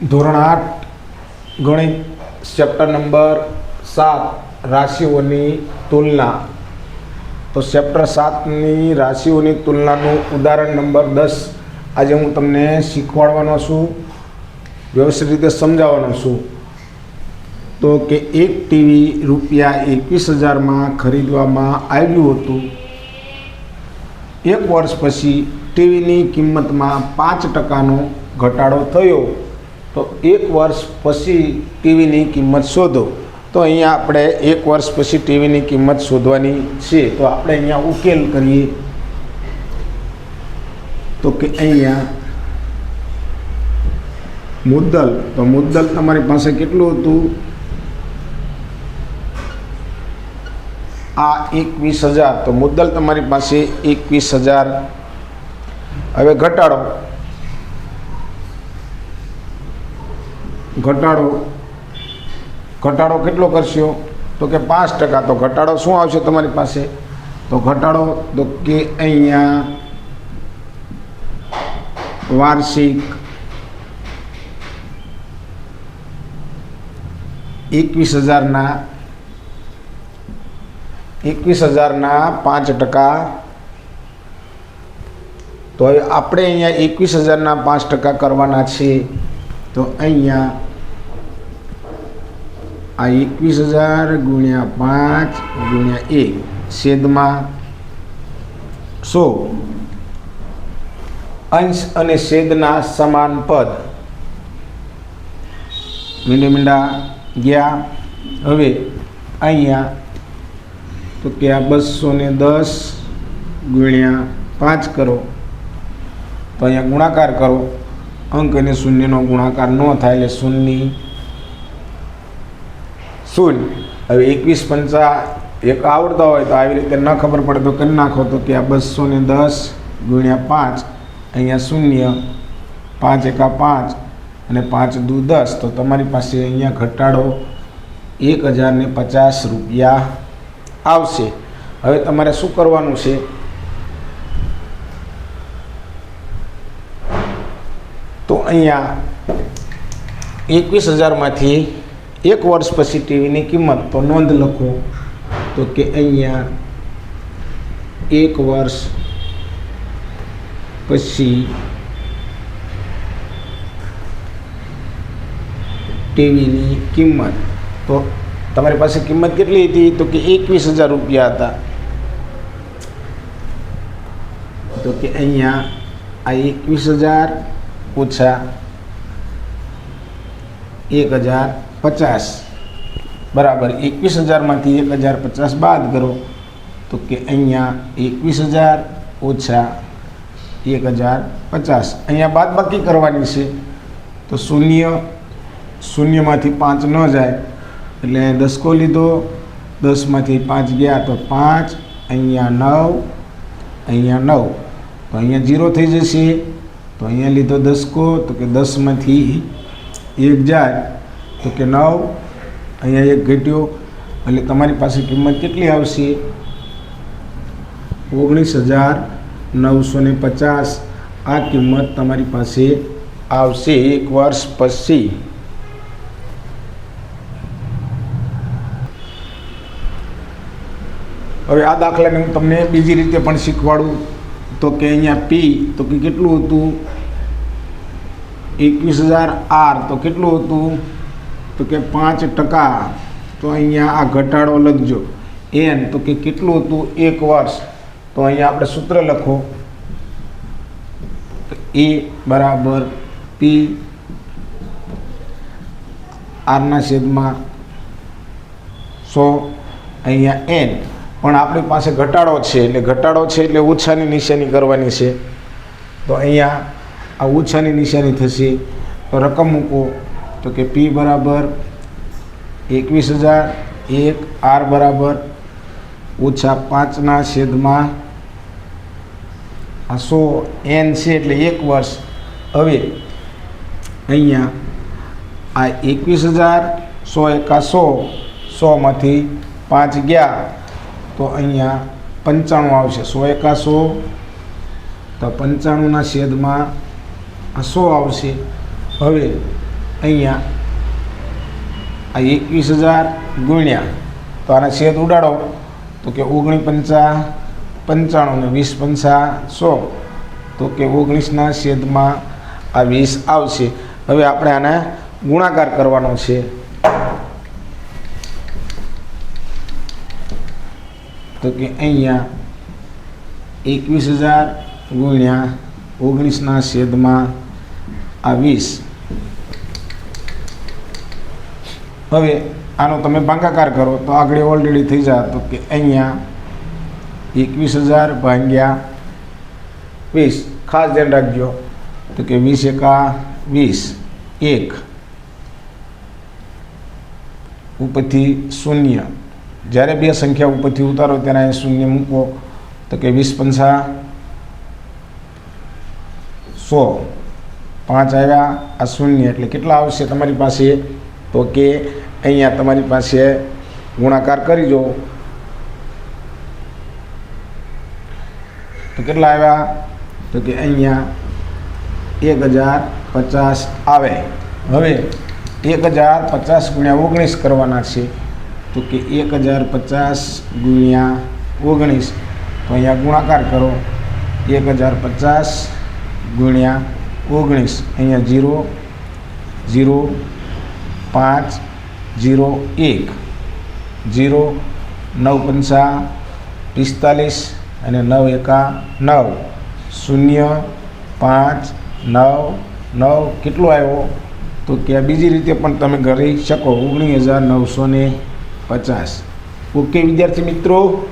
ધોરણ આઠ, ગણિત ચેપ્ટર નંબર સાત, રાશિઓની તુલના. તો ચેપ્ટર સાતની રાશિઓની તુલનાનું ઉદાહરણ નંબર દસ. આજે હું તમને શીખવાડવાનો છું, વ્યવસ્થિત રીતે સમજાવવાનો છું. તો કે એક ટીવી રૂપિયા એકવીસ હજારમાં ખરીદવામાં આવ્યું હતું. એક વર્ષ પછી ટીવીની કિંમતમાં પાંચ ટકાનો ઘટાડો થયો. તો એક વર્ષ પછી ટીવીની કિંમત શોધો. તો અહીંયા આપણે એક વર્ષ પછી ટીવીની કિંમત શોધવાની છે. તો આપણે અહીંયા ઉકેલ કરીએ. તો કે અહીંયા મુદ્દલ. તો મુદ્દલ તમારી પાસે કેટલું હતું? આ એકવીસ હજાર. તો મુદ્દલ તમારી પાસે એકવીસ હજાર. હવે ઘટાડો. ઘટાડો. ઘટાડો કેટલો કરશો? તો કે પાંચ ટકા. તો ઘટાડો શું આવશે તમારી પાસે? તો ઘટાડો તો કે અહીંયા વાર્ષિક એકવીસ હજારના એકવીસ હજારના પાંચ ટકા. તો આપણે અહીંયા એકવીસ હજારના પાંચ ટકા કરવાના છે તો અહીંયા આ એકવીસ હજાર ગુણ્યા પાંચ ગુણ્યા એક, છેદમાં સો. અંશ અને છેદના સમાન પદ. મીંડા મીંડા ગયા. હવે અહીંયા તો કે આ બસો ને દસ ગુણ્યા પાંચ કરો. તો અહીંયા ગુણાકાર કરો. અંક અને શૂન્યનો ગુણાકાર ન થાય એટલે શૂન્ય શૂન્ય હવે એકવીસ પંચા એક આવડતા હોય તો આવી રીતે ન ખબર પડે તો કરી નાખો તો કે આ બસો ને દસ ગુણ્યા પાંચ, અહીંયા શૂન્ય, પાંચ એકા પાંચ અને પાંચ દુ દસ. તો તમારી પાસે અહીંયા ઘટાડો એક હજાર ને પચાસ રૂપિયા આવશે. હવે તમારે શું કરવાનું છે? તો અહીંયા એકવીસ હજારમાંથી એક વર્ષ પછી ટીવીની કિંમત તો નોંધ લખો તો કે અહીંયા એક વર્ષ પછી ટીવીની કિંમત તો તમારી પાસે કિંમત કેટલી હતી તો કે એકવીસ હજાર રૂપિયા હતા તો કે અહીંયા આ એકવીસ હજાર ઓછા એક હજાર પચાસ. બરાબર, એકવીસ હજારમાંથી એક હજાર પચાસ બાદ કરો, તો કે અહીંયા એકવીસ હજાર ઓછા એક હજાર પચાસ. અહીંયા બાદ બાકી કરવાની છે, તો શૂન્ય, શૂન્યમાંથી પાંચ ન જાય, એટલે દસકો લીધો, દસમાંથી પાંચ ગયા તો પાંચ, અહીંયા નવ અહીંયા નવ. તો અહીંયા જીરો થઈ જશે, તો અહીંયા લીધો દસકો, તો કે દસમાંથી એક જાય, તો કે નવ, અહીંયા એક ઘટ્યો, એટલે તમારી પાસે કિંમત કેટલી આવશે? ઓગણીસ હજાર નવસો ને પચાસ. આ કિંમત તમારી પાસે આવશે એક વર્ષ પછી. હવે આ દાખલાને હું તમને બીજી રીતે પણ શીખવાડું. તો કે અહીંયા પી તો કે કેટલું હતું? એકવીસ હજાર આર. તો કેટલું હતું? તો કે પાંચ ટકા. તો અહીંયા આ ઘટાડો લખજો. એન તો કે કેટલું હતું? એક વર્ષ. તો અહીંયા આપણે સૂત્ર લખો. એ બરાબર પી આરના છેદમાં સો. અહીંયા એન પણ આપણી પાસે ઘટાડો છે. એટલે ઘટાડો છે એટલે ઓછાની નિશાની કરવાની છે. તો અહીંયા આ ઓછાની નિશાની થશે. તો રકમ મૂકો. તો કે પી બરાબર એકવીસ હજાર એક આર બરાબર ઓછા પાંચના છેદમાં આ સો એન છે એટલે એક વર્ષ. હવે અહીંયા આ એકવીસ હજાર સો એકા સો, સોમાંથી પાંચ ગયા. તો અહીંયા પંચાણું આવશે. સો એકા સો, તો પંચાણુંના છેદમાં આ સો આવશે. હવે અહીંયા આ એકવીસ હજાર ગુણ્યા. તો આના છેદ ઉડાડો. તો કે ઓગણી પંચા, પંચાણું ને વીસ પંચા સો. તો કે ઓગણીસના છેદમાં આ વીસ આવશે. હવે આપણે આને ગુણાકાર કરવાનો છે. તો કે અહીંયા એકવીસ હજાર ગુણ્યા ઓગણીસના છેદમાં આ વીસ હવે આનો તમે ભાંકાકાર કરો, તો આગળ ઓલરેડી થઈ જાય તો કે અહીંયા એકવીસ હજાર ભાંગ્યા વીસ. ખાસ ધ્યાન રાખજો, તો કે વીસ એકા વીસ, એક. ઉપરથી શૂન્ય. જ્યારે બે સંખ્યા ઉપરથી ઉતારો, ત્યારે અહીં શૂન્ય મૂકો, તો કે વીસ પંચા સો. પાંચ આવ્યા, આ શૂન્ય. એટલે કેટલા આવશે તમારી પાસે? તો કે અહીંયા તમારી પાસે ગુણાકાર કરી જો તો કેટલા આવ્યા? તો કે અહીંયા એક હજાર પચાસ આવે. હવે એક હજાર પચાસ ગુણ્યા ઓગણીસ કરવાના છે. તો કે એક હજાર પચાસ ગુણ્યા ઓગણીસ. તો અહીંયા ગુણાકાર કરો. એક હજાર પચાસ ગુણ્યા ઓગણીસ. અહીંયા જીરો જીરો, પાંચ, જીરો, એક. જીરો, નવ પંચા, પિસ્તાલીસ અને નવ એકા નવ. શૂન્ય, પાંચ, નવ નવ કેટલો આવ્યો? તો કે બીજી રીતે પણ તમે કરી શકો. ઓગણીસ હજાર નવસો પચાસ. ઓકે, વિદ્યાર્થી મિત્રો?